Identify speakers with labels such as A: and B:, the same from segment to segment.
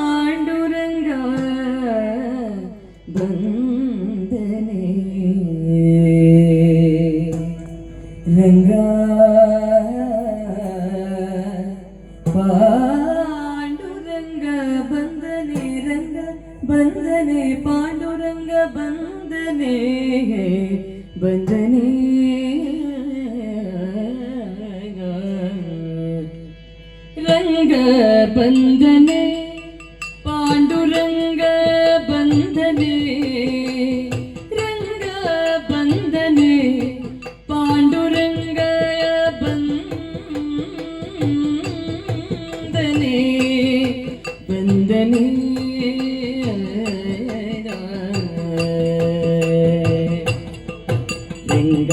A: പാണ്ഡുരംഗ ബന്ദനേ രംഗ രംഗ ബന്ദനേ പാണ്ഡുരംഗ ബന്ദനേ ബന്ദനേ രംഗ ബന്ദനേ പാണ്ഡുരംഗ ബന്ദനേ രംഗ ബന്ദനേ പാണ്ഡുരംഗ ബന്ദനേ ബന്ദനേ രംഗ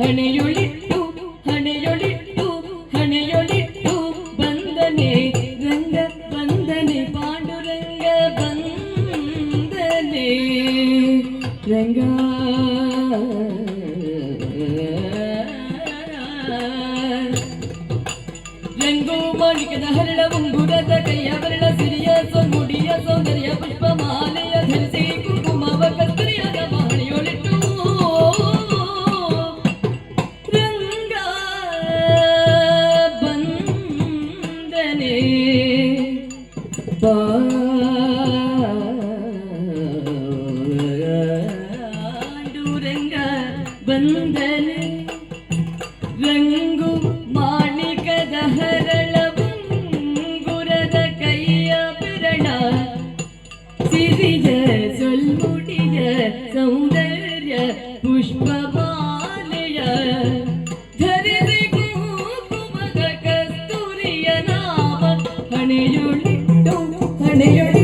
A: ಹಣೆಯೊಳಿಟ್ಟು ಹಣೆಯೊಳಿಟ್ಟು ಹಣೆಯೊಳಿಟ್ಟು ಬಂದನೆ ರಂಗ ಬಂದನೆ ಪಾಂಡುರಂಗ ಬಂದನೆ ರಂಗ ರಂಗು ಮಾಣಿಕದ ಹರಳ ಉಂಗುರದ ಕೈಯ ಬರಳ ಸಿರಿಯ സൗന്ദര്യ പുഷ്പമാലയ ധരിച്ചേ കുങ്കുമവ കത്രിയത വാണിയൊളിട്ടു രംഗ ബന്ധനേ പാ രംഗ ബന്ധനേ രംഗ കണയൊളിട്ടു കണയൊളി